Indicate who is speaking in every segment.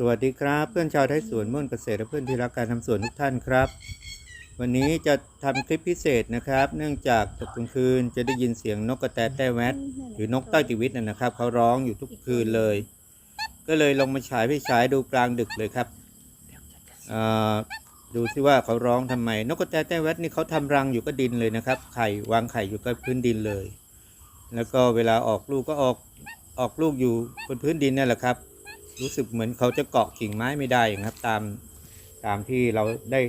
Speaker 1: สวัสดีครับ เพื่อนชาวไทยสวนม่วนเกษตรและเพื่อนที่รักการทำสวนทุกท่านครับ วันนี้จะทำคลิปพิเศษนะครับ เนื่องจากตกกลางคืนจะได้ยินเสียงนกกระแตแต้แวดหรือนกใต้ชีวิตนะครับเขาร้องอยู่ทุกคืนเลย ก็เลยลงมาฉายพี่ฉายดูกลางดึกเลยครับดูซิว่าเขาร้องทำไม นกกระแตแต้แวดนี่เขาทำรังอยู่ก็ดินเลยนะครับ ไข่วางไข่อยู่กับพื้นดินเลย แล้วก็เวลาออกลูกก็ออกออกลูกอยู่บนพื้นดินนั่นแหละครับ รู้สึกเหมือนเขาจะเกาะกิ่งไม้ไม่ได้อย่างครับตามตามที่เราได้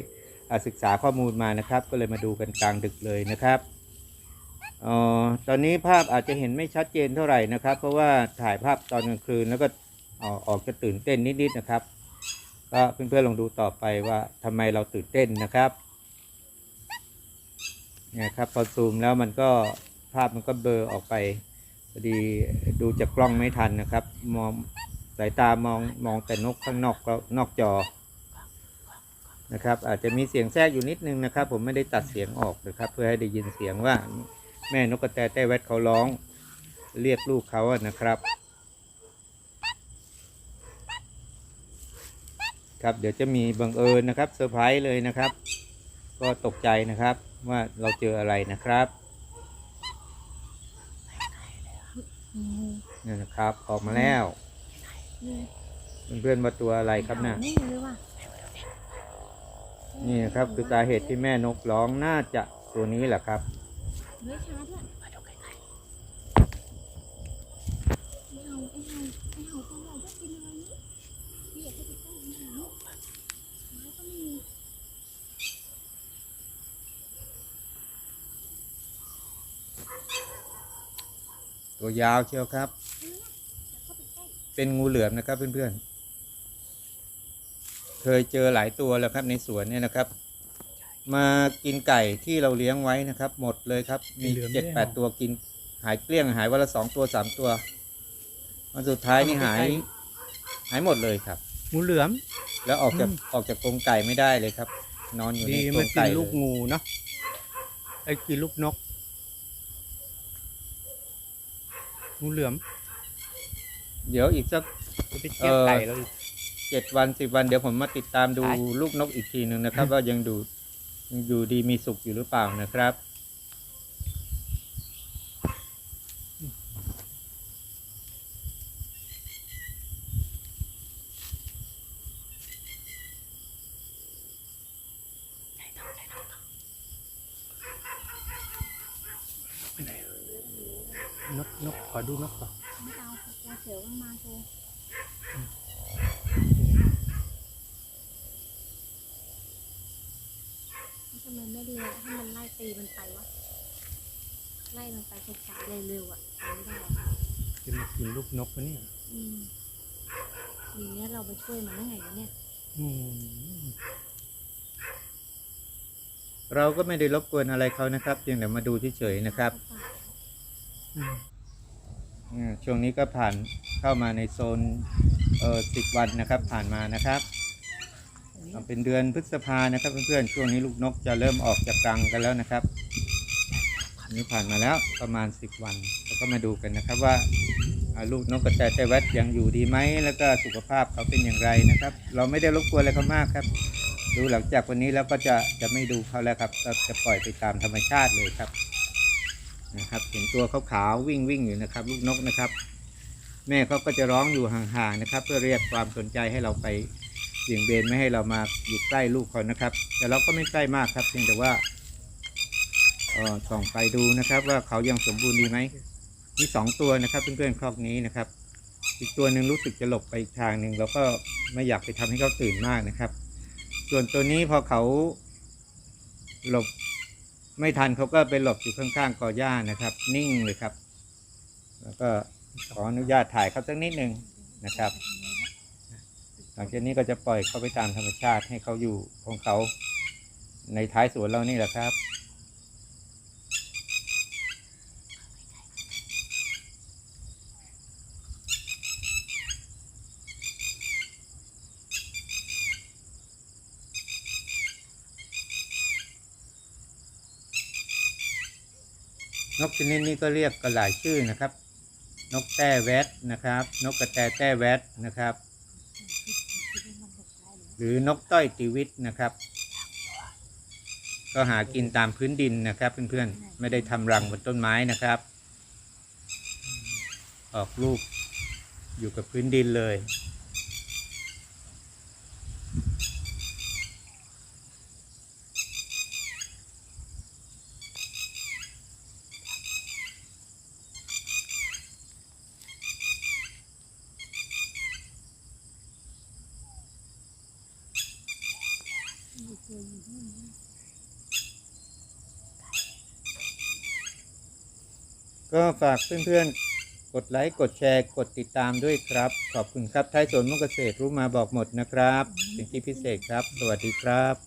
Speaker 1: ศึกษาข้อมูลมานะครับ ก็เลยมาดูกันกลางดึกเลยนะครับออตอนนี้ภาพอาจจะเห็นไม่ชัดเจนเท่าไหร่นะครับ เพราะว่าถ่ายภาพตอนกลางคืนแล้วก็ออออกจะตื่นเต้นนิดๆนะครับ ก็เพื่อนๆลองดูต่อไปว่าทำไมเราตื่นเต้นนะครับเนี่ยครับพอซูมแล้วมันก็ภาพมันก็เบลอออกไปพอดีดูจากกล้องไม่ทันนะครับ มอง สายตามองมองแต่นกข้างนอกก็นอกจอนะครับ อาจจะมีเสียงแทรกอยู่นิดนึงนะครับ ผมไม่ได้ตัดเสียงออกนะครับ เพื่อให้ได้ยินเสียงว่าแม่นกกระแตแต้แวดเขาร้อง เรียกลูกเขาอะนะครับ ครับเดี๋ยวจะมีบังเอิญนะครับเซอร์ไพรส์เลยนะครับ ก็ตกใจนะครับว่าเราเจออะไรนะครับ
Speaker 2: อืม
Speaker 1: นี่นะครับออกมาแล้ว
Speaker 2: นี่
Speaker 1: เพื่อนๆมาตัวอะไรครับน่ะ
Speaker 2: นี่หรือว่า
Speaker 1: นี่นะครับคือสาเหตุที่แม่นกร้องน่าจะตัวนี้แหละครับ
Speaker 2: เฮ้ยชาร์จละไอ้เห่าไอห่าไอ้เห่าตัวใหญ่ก็กินอะไรนี่พี่อยากให้ไปใกล้ไอ้เห่าไม้ก็มี
Speaker 1: ตัวยาวเชียวครับ
Speaker 2: จะเข้าไปใกล้
Speaker 1: เป็นงูเหลือมนะครับเพื่อนๆ เคยเจอหลายตัวแล้วครับในสวนเนี่ยนะครับ มากินไก่ที่เราเลี้ยงไว้นะครับ หมดเลยครับ มี
Speaker 3: เหลือม
Speaker 1: เจ็ด
Speaker 3: ไม่
Speaker 1: แป
Speaker 3: เอา
Speaker 1: ดตัวกินหายเกลี้ยงหายวันละสองตัวสามตัววันสุดท้ายนี่หาย หายหมดเลยครับ
Speaker 3: งูเหลือม
Speaker 1: แล้วออกจาก
Speaker 3: อืม
Speaker 1: ออกจากกรงไก่ไม่ได้เลยครับ นอนอยู่ใน
Speaker 3: ดี
Speaker 1: กร
Speaker 3: ไม่
Speaker 1: ง
Speaker 3: กิน
Speaker 1: ไก่เล
Speaker 3: ลูก
Speaker 1: ย
Speaker 3: งูเนาะไอ้กินลูกนก งูเหลือม
Speaker 1: เดี๋ยวอีกสัก
Speaker 3: จะไปเก็บ
Speaker 1: เอ่อ
Speaker 3: ไก่แล้วอีก
Speaker 1: เจ็ดวันสิบวันเดี๋ยวผมมาติดตามดู
Speaker 3: ตาย
Speaker 1: ลูกนกอีกทีหนึ่งนะครับ ว่ายังดูยังอยู่ดีมีสุขอยู่หรือเปล่านะครับ
Speaker 3: นกนกขอดูนกก่อน
Speaker 2: ไม่เอาตัวเสียวมันมาโชว์ทำไมไม่เลี้ยงให้มันไล่ตีมันไปวะ ไล่มันไปช้าๆเร็วๆอะไปไม่ได้หรอก
Speaker 3: จะมากินลูกนกวะเนี่ย
Speaker 2: อืมอย่างเนี้ยเราไปช่วยมันได้ไงวะเนี่ย
Speaker 3: อืม
Speaker 1: เราก็ไม่ได้รบกวนอะไรเขานะครับเพียงแต่มาดูเฉยๆนะครับ
Speaker 3: อืม
Speaker 1: อืม ช่วงนี้ก็ผ่านเข้ามาในโซนเออสิบวันนะครับผ่านมานะครับ เป็นเดือนพฤษภานะครับเพื่อนๆช่วงนี้ลูกนกจะเริ่มออกจากรังกันแล้วนะครับอันนี้ผ่านมาแล้วประมาณสิบวันเราก็มาดูกันนะครับว่าลูกนกกระแตไตวัดยังอยู่ดีไหมแล้วก็สุขภาพเขาเป็นอย่างไรนะครับ เราไม่ได้รบกวนอะไรเขามากครับ ดูหลังจากวันนี้แล้วก็จะจะไม่ดูเขาแล้วครับจะปล่อยไปตามธรรมชาติเลยครับ นะครับ เห็นตัวขาวๆวิ่งวิ่งอยู่นะครับ ลูกนกนะครับ แม่เขาก็จะร้องอยู่ห่างๆนะครับ เพื่อเรียกความสนใจให้เราไปเบี่ยงเบนไม่ให้เรามาอยู่ใกล้ลูกเขานะครับ แต่เราก็ไม่ใกล้มากครับเพียงแต่ว่าเออส่องไปดูนะครับ ว่าเขายังสมบูรณ์ดีไหมมีสองตัวนะครับเพื่อนๆครอบนี้นะครับ อีกตัวหนึ่งรู้สึกจะหลบไปอีกทางหนึ่งเราก็ไม่อยากไปทำให้เขาตื่นมากนะครับ ส่วนตัวนี้พอเขาหลบ ไม่ทันเขาก็ไปหลบอยู่ข้างๆกอหญ้านะครับ นิ่งเลยครับ แล้วก็ขออนุญาตถ่ายเขาสักนิดหนึ่งนะครับ หลังจากนี้ก็จะปล่อยเขาไปตามธรรมชาติให้เขาอยู่ของเขาในท้ายสวนเรานี่แหละครับ นกชนิดนี้ก็เรียกกันหลายชื่อนะครับ นกแต้แวดนะครับ นกกระแตแต้แวดนะครับ หรือนกต้อยติวิตนะครับ ก็หากินตามพื้นดินนะครับ เพื่อนๆไม่ได้ทำรังบนต้นไม้นะครับ ออกลูกอยู่กับพื้นดินเลย ก็ฝากเพื่อนๆ กดไลค์ กดแชร์ กดติดตามด้วยครับ ขอบคุณครับ ท้ายสวนมุกเกษตรรู้มาบอกหมดนะครับ สิ่งที่พิเศษครับ สวัสดีครับ